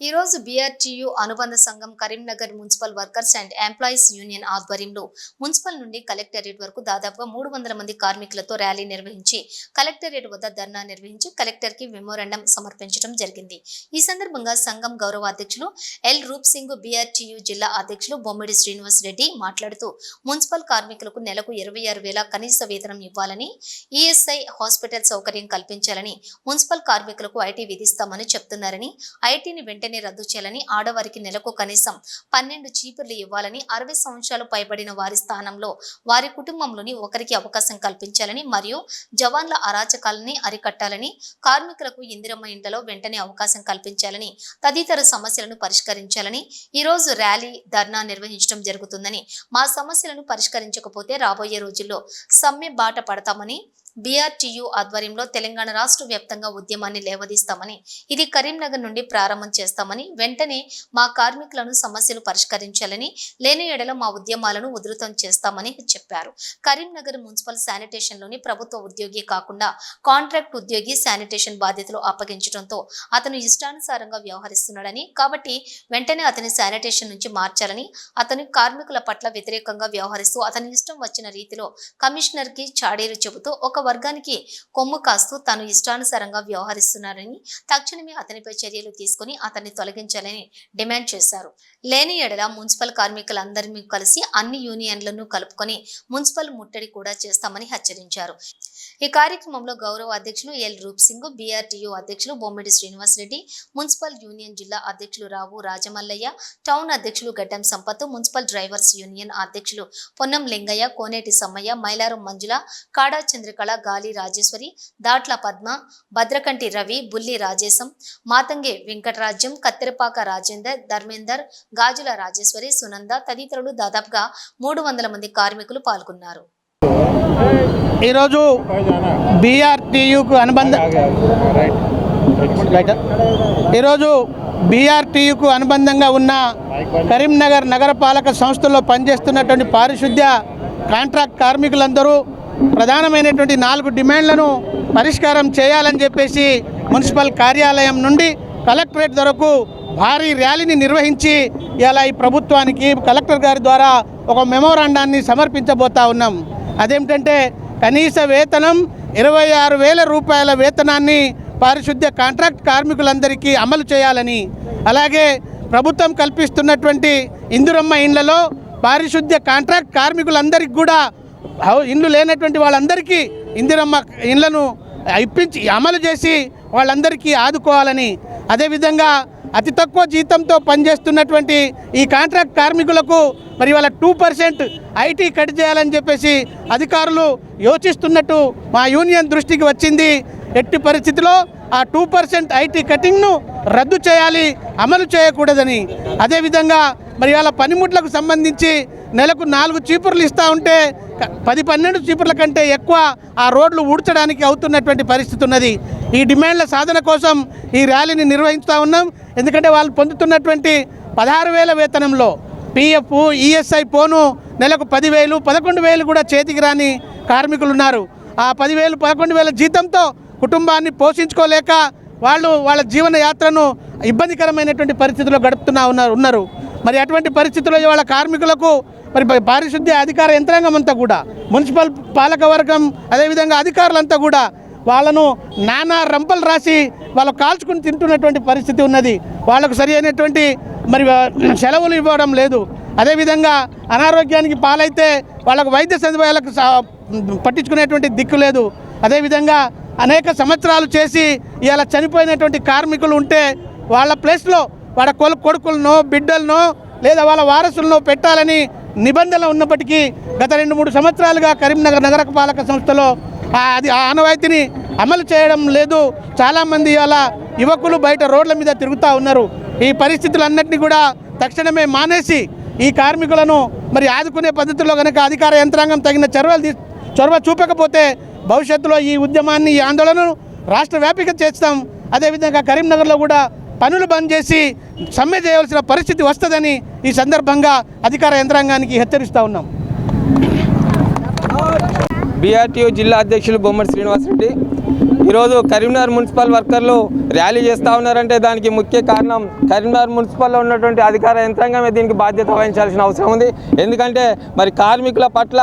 ఈ రోజు బీఆర్టీయూ అనుబంధ సంఘం Karimnagar municipal workers and employees union ఆధ్వర్యంలో మున్సిపల్ నుండి కలెక్టరేట్ వరకు దాదాపుగా మూడు వందల మంది కార్మికులతో ర్యాలీ నిర్వహించి కలెక్టరేట్ వద్ద ధర్నా నిర్వహించి కలెక్టర్కి మెమోరాండం సమర్పించడం జరిగింది. ఈ సందర్భంగా సంఘం గౌరవ అధ్యక్షులు ఎల్ రూప్ సింగ్ బీఆర్టీయూ జిల్లా అధ్యక్షులు బొమ్మిడి శ్రీనివాస్ రెడ్డి మాట్లాడుతూ మున్సిపల్ కార్మికులకు నెలకు ఇరవై ఆరు వేల కనీస వేతనం ఇవ్వాలని ఈఎస్ఐ హాస్పిటల్ సౌకర్యం కల్పించాలని మున్సిపల్ కార్మికులకు ఐటీ విధిస్తామని చెప్తున్నారని ఐటీని వెంటనే వెంటనే రద్దు చేయాలని ఆడవారికి నెలకు కనీసం పన్నెండు చీపుర్లు ఇవ్వాలని అరవై సంవత్సరాలు పైబడిన వారి స్థానంలో వారి కుటుంబంలోని ఒకరికి అవకాశం కల్పించాలని మరియు జవాన్ల అరాచకాలని అరికట్టాలని కార్మికులకు ఇందిరమ్మ ఇండ్లలో వెంటనే అవకాశం కల్పించాలని తదితర సమస్యలను పరిష్కరించాలని ఈరోజు ర్యాలీ ధర్నా నిర్వహించడం జరుగుతుందని మా సమస్యలను పరిష్కరించకపోతే రాబోయే రోజుల్లో సమ్మె బాట పడతామని బీఆర్టీయూ ఆధ్వర్యంలో తెలంగాణ రాష్ట్ర వ్యాప్తంగా ఉద్యమాన్ని లేవదీస్తామని ఇది కరీంనగర్ నుండి ప్రారంభం చేస్తామని వెంటనే మా కార్మికులను సమస్యలు పరిష్కరించాలని లేని ఎడల మా ఉద్యమాలను ఉధృతం చేస్తామని చెప్పారు. కరీంనగర్ మున్సిపల్ శానిటేషన్లోని ప్రభుత్వ ఉద్యోగి కాకుండా కాంట్రాక్ట్ ఉద్యోగి శానిటేషన్ బాధ్యతలు అప్పగించడంతో అతను ఇష్టానుసారంగా వ్యవహరిస్తున్నాడని కాబట్టి వెంటనే అతని శానిటేషన్ నుంచి మార్చాలని అతని కార్మికుల పట్ల వ్యతిరేకంగా వ్యవహరిస్తూ అతని ఇష్టం వచ్చిన రీతిలో కమిషనర్కి చాడీలు చెబుతూ ఒక వర్గానికి కొమ్ము కాస్తూ తాను ఇష్టానుసారంగా వ్యవహరిస్తున్నారని తక్షణమే అతనిపై చర్యలు తీసుకుని అతన్ని తొలగించాలని డిమాండ్ చేశారు. లేని ఎడల మున్సిపల్ కార్మికులందరినీ కలిసి అన్ని యూనియన్లను కలుపుకొని మున్సిపల్ ముట్టడి కూడా చేస్తామని హెచ్చరించారు. ఈ కార్యక్రమంలో గౌరవ అధ్యక్షులు ఎల్ రూప్ సింగ్ బీఆర్టీయూ అధ్యక్షులు బొమ్మిడి శ్రీనివాస్ రెడ్డి మున్సిపల్ యూనియన్ జిల్లా అధ్యక్షులు రావు రాజమల్లయ్య టౌన్ అధ్యక్షులు గడ్డం సంపత్ మున్సిపల్ డ్రైవర్స్ యూనియన్ అధ్యక్షులు పొన్నం లింగయ్య కోనేటి సమ్మయ్య మైలారం మంజుల కాడా చంద్రకళ గాలి రాజేశ్వరి దాట్ల పద్మ భద్రకంటి రవి బుల్లి రాజేశం మాతంగి వెంకటరాజ్యం కత్తెరపాక రాజేందర్ ధర్మేందర్ గాజుల రాజేశ్వరి సునంద తదితరులు దాదాపుగా మూడు వందల మంది కార్మికులు పాల్గొన్నారు. ఈరోజు బీఆర్టీయూకు అనుబంధ ఈరోజు బీఆర్టీయూకు అనుబంధంగా ఉన్న కరీంనగర్ నగరపాలక సంస్థలో పనిచేస్తున్నటువంటి పారిశుద్ధ్య కాంట్రాక్ట్ కార్మికులందరూ ప్రధానమైనటువంటి నాలుగు డిమాండ్లను పరిష్కారం చేయాలని చెప్పేసి మున్సిపల్ కార్యాలయం నుండి కలెక్టరేట్ వరకు భారీ ర్యాలీని నిర్వహించి ఇలా ఈ ప్రభుత్వానికి కలెక్టర్ గారి ద్వారా ఒక మెమోరాండాన్ని సమర్పించబోతా ఉన్నాం. అదేమిటంటే కనీస వేతనం ఇరవై ఆరు వేల రూపాయల వేతనాన్ని పారిశుద్ధ్య కాంట్రాక్ట్ కార్మికులందరికీ అమలు చేయాలని అలాగే ప్రభుత్వం కల్పిస్తున్నటువంటి ఇందురమ్మ ఇండ్లలో పారిశుద్ధ్య కాంట్రాక్ట్ కార్మికులందరికీ కూడా ఇండ్లు లేనటువంటి వాళ్ళందరికీ ఇందిరమ్మ ఇండ్లను ఇప్పించి అమలు చేసి వాళ్ళందరికీ ఆదుకోవాలని అదేవిధంగా అతి తక్కువ జీతంతో పనిచేస్తున్నటువంటి ఈ కాంట్రాక్ట్ కార్మికులకు మరి వాళ్ళ టూ పర్సెంట్ ఐటీ కట్ చేయాలని చెప్పేసి అధికారులు యోచిస్తున్నట్టు మా యూనియన్ దృష్టికి వచ్చింది. ఎట్టి పరిస్థితిలో ఆ టూ పర్సెంట్ ఐటీ కటింగ్ను రద్దు చేయాలి అమలు చేయకూడదని. అదేవిధంగా మరి వాళ్ళ పనిముట్లకు సంబంధించి నెలకు నాలుగు చీపుర్లు ఇస్తూ ఉంటే పది పన్నెండు చీపుర్ల కంటే ఎక్కువ ఆ రోడ్లు ఊడ్చడానికి అవుతున్నటువంటి పరిస్థితి ఉన్నది. ఈ డిమాండ్ల సాధన కోసం ఈ ర్యాలీని నిర్వహిస్తూ ఉన్నాం. ఎందుకంటే వాళ్ళు పొందుతున్నటువంటి పదహారు వేల వేతనంలో పిఎఫ్ ఈఎస్ఐ పోను నెలకు పదివేలు పదకొండు వేలు కూడా చేతికి రాని కార్మికులు ఉన్నారు. ఆ పదివేలు పదకొండు వేల జీతంతో కుటుంబాన్ని పోషించుకోలేక వాళ్ళు వాళ్ళ జీవన యాత్రను ఇబ్బందికరమైనటువంటి పరిస్థితుల్లో గడుపుతున్నా ఉన్నారు ఉన్నారు. మరి అటువంటి పరిస్థితుల్లో ఇవాళ కార్మికులకు మరి పారిశుద్ధ్య అధికార యంత్రాంగం అంతా కూడా మున్సిపల్ పాలక వర్గం అదేవిధంగా అధికారులంతా కూడా వాళ్ళను నానా రంపలు రాసి వాళ్ళు కాల్చుకుని తింటున్నటువంటి పరిస్థితి ఉన్నది. వాళ్ళకు సరి అయినటువంటి మరి సెలవులు ఇవ్వడం లేదు. అదేవిధంగా అనారోగ్యానికి పాలైతే వాళ్ళకు వైద్య సదుపాయాలకు పట్టించుకునేటువంటి దిక్కు లేదు. అదేవిధంగా అనేక సంవత్సరాలు చేసి ఇలా చనిపోయినటువంటి కార్మికులు ఉంటే వాళ్ళ ప్లేస్లో వాళ్ళ కొలు కొడుకులనో బిడ్డలనో లేదా వాళ్ళ వారసులను పెట్టాలని నిబంధన ఉన్నప్పటికీ గత రెండు మూడు సంవత్సరాలుగా కరీంనగర్ నగరపాలక సంస్థలో ఆ అది ఆ ఆనవాయితీని అమలు చేయడం లేదు. చాలామంది అలా యువకులు బయట రోడ్ల మీద తిరుగుతూ ఉన్నారు. ఈ పరిస్థితులన్నింటినీ కూడా తక్షణమే మానేసి ఈ కార్మికులను మరి ఆదుకునే పద్ధతిలో కనుక అధికార యంత్రాంగం తగిన చొరవలు తీ చొరవ చూపకపోతే భవిష్యత్తులో ఈ ఉద్యమాన్ని ఈ ఆందోళనను రాష్ట్ర వ్యాపిక చేస్తాం. అదేవిధంగా కరీంనగర్లో కూడా పనులు బంద్ చేసి సమ్మె చేయవలసిన పరిస్థితి వస్తుందని ఈ సందర్భంగా అధికార యంత్రాంగానికి హెచ్చరిస్తూ ఉన్నాం. బీఆర్టీఓ జిల్లా అధ్యక్షులు బొమ్మడి శ్రీనివాసరెడ్డి ఈరోజు కరీంనగర్ మున్సిపల్ వర్కర్లు ర్యాలీ చేస్తూ ఉన్నారంటే దానికి ముఖ్య కారణం కరీంనగర్ మున్సిపల్లో ఉన్నటువంటి అధికార యంత్రాంగమే దీనికి బాధ్యత వహించాల్సిన అవసరం ఉంది. ఎందుకంటే మరి కార్మికుల పట్ల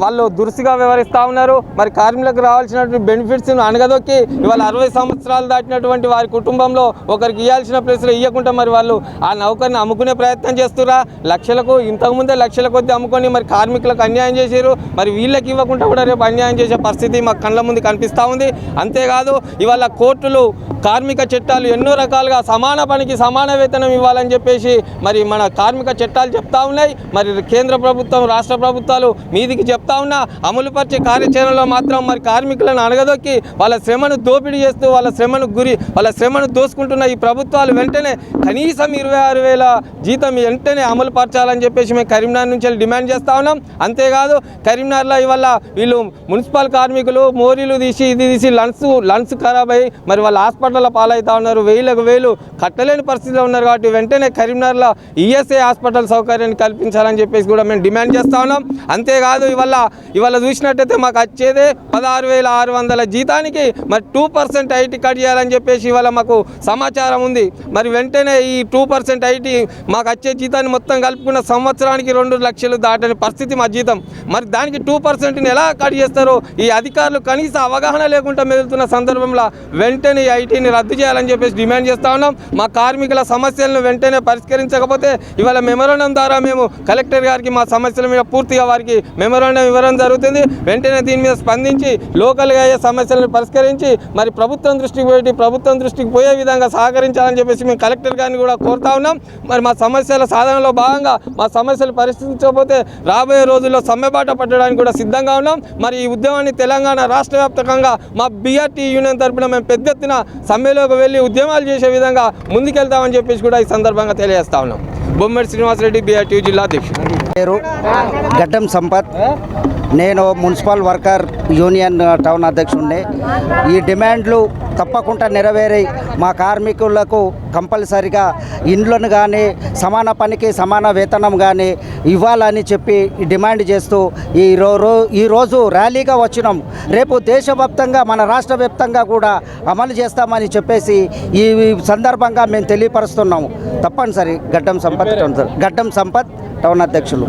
వాళ్ళు దురుసుగా వ్యవహరిస్తూ ఉన్నారు. మరి కార్మికులకు రావాల్సినటువంటి బెనిఫిట్స్ను అనగదొక్కి ఇవాళ అరవై సంవత్సరాలు దాటినటువంటి వారి కుటుంబంలో ఒకరికి ఇవ్వాల్సిన ప్లేస్లో ఇవ్వకుండా మరి వాళ్ళు ఆ నౌకర్ని అమ్ముకునే ప్రయత్నం చేస్తురా? లక్షలకు ఇంతకుముందే లక్షల కొద్ది అమ్ముకొని మరి కార్మికులకు అన్యాయం చేశారు మరి వీళ్ళకి ఇవ్వకుండా కూడా రేపు అన్యాయం చేసే పరిస్థితి మా కళ్ళ ముందు కనిపిస్తూ ఉంది. అంతేకాదు ఇవాళ కోర్టులు కార్మిక చట్టాలు ఎన్నో రకాలుగా సమాన పనికి సమాన వేతనం ఇవ్వాలని చెప్పేసి మరి మన కార్మిక చట్టాలు చెప్తా ఉన్నాయి. మరి కేంద్ర ప్రభుత్వం రాష్ట్ర ప్రభుత్వాలు మీదికి చెప్తా ఉన్నా అమలుపరిచే కార్యాచరణలో మాత్రం మరి కార్మికులను అణగదొక్కి వాళ్ళ శ్రమను దోపిడీ చేస్తూ వాళ్ళ శ్రమను గురి వాళ్ళ శ్రమను దోసుకుంటున్న ఈ ప్రభుత్వాలు వెంటనే కనీసం ఇరవై ఆరు వేల జీతం వెంటనే అమలు పరచాలని చెప్పేసి మేము కరీంనగర్ నుంచి డిమాండ్ చేస్తా ఉన్నాం. అంతేకాదు కరీంనగర్లో ఇవాళ వీళ్ళు మున్సిపల్ కార్మికులు మోరీలు తీసి ఇది తీసి లన్స్ లన్స్ ఖరాబ్ అయ్యి మరి వాళ్ళ హాస్పిటల్ హాస్పిటల్ పాలవుతా ఉన్నారు. వేలకు వేలు కట్టలేని పరిస్థితిలో ఉన్నారు కాబట్టి వెంటనే కరీంనగర్లో ఈఎస్ఐ హాస్పిటల్ సౌకర్యాన్ని కల్పించాలని చెప్పేసి కూడా మేము డిమాండ్ చేస్తా ఉన్నాం. అంతేకాదు ఇవాళ ఇవాళ చూసినట్టయితే మాకు వచ్చేదే పదహారు వేల ఆరు వందల జీతానికి మరి టూ పర్సెంట్ ఐటీ కట్ చేయాలని చెప్పేసి ఇవాళ మాకు సమాచారం ఉంది. మరి వెంటనే ఈ టూ పర్సెంట్ ఐటీ మాకు వచ్చే జీతాన్ని మొత్తం కలుపుకున్న సంవత్సరానికి రెండు లక్షలు దాటని పరిస్థితి మా జీతం. మరి దానికి టూ పర్సెంట్ని ఎలా కట్ చేస్తారో ఈ అధికారులు కనీస అవగాహన లేకుండా మెదులుతున్న సందర్భంలో వెంటనే ఈ దీన్ని రద్దు చేయాలని చెప్పేసి డిమాండ్ చేస్తా ఉన్నాం. మా కార్మికుల సమస్యలను వెంటనే పరిష్కరించకపోతే ఇవాళ మెమోరాండం ద్వారా మేము కలెక్టర్ గారికి మా సమస్యల మీద పూర్తిగా వారికి మెమోరాండం ఇవ్వడం జరుగుతుంది. వెంటనే దీని మీద స్పందించి లోకల్గా అయ్యే సమస్యలను పరిష్కరించి మరి ప్రభుత్వం దృష్టికి పోయి ప్రభుత్వం దృష్టికి పోయే విధంగా సహకరించాలని చెప్పేసి మేము కలెక్టర్ గారిని కూడా కోరుతా ఉన్నాం. మరి మా సమస్యల సాధనలో భాగంగా మా సమస్యలు పరిష్కరించకపోతే రాబోయే రోజుల్లో సమ్మెబాట పట్టడానికి కూడా సిద్ధంగా ఉన్నాం. మరి ఈ ఉద్యమాన్ని తెలంగాణ రాష్ట్ర మా బీఆర్టీ యూనియన్ తరపున మేము పెద్ద ఎత్తున సమ్మెలోకి వెళ్ళి ఉద్యమాలు చేసే విధంగా ముందుకెళ్తామని చెప్పేసి కూడా ఈ సందర్భంగా తెలియజేస్తా ఉన్నాం. బొమ్మడి శ్రీనివాసరెడ్డి బీఆర్టీ జిల్లా అధ్యక్షుడు. పేరు గడ్డం సంపత్. నేను మున్సిపల్ వర్కర్ యూనియన్ టౌన్ అధ్యక్షుడిని ఈ డిమాండ్లు తప్పకుండా నెరవేరి మా కార్మికులకు కంపల్సరిగా ఇండ్లను కానీ సమాన పనికి సమాన వేతనం కానీ ఇవ్వాలని చెప్పి డిమాండ్ చేస్తూ ఈ రో ఈరోజు ర్యాలీగా వచ్చినాం. రేపు దేశవ్యాప్తంగా మన రాష్ట్ర వ్యాప్తంగా కూడా అమలు చేస్తామని చెప్పేసి ఈ సందర్భంగా మేము తెలియపరుస్తున్నాము. తప్పనిసరి గడ్డం సంపత్ టౌన్ గడ్డం సంపత్ టౌన్ అధ్యక్షులు.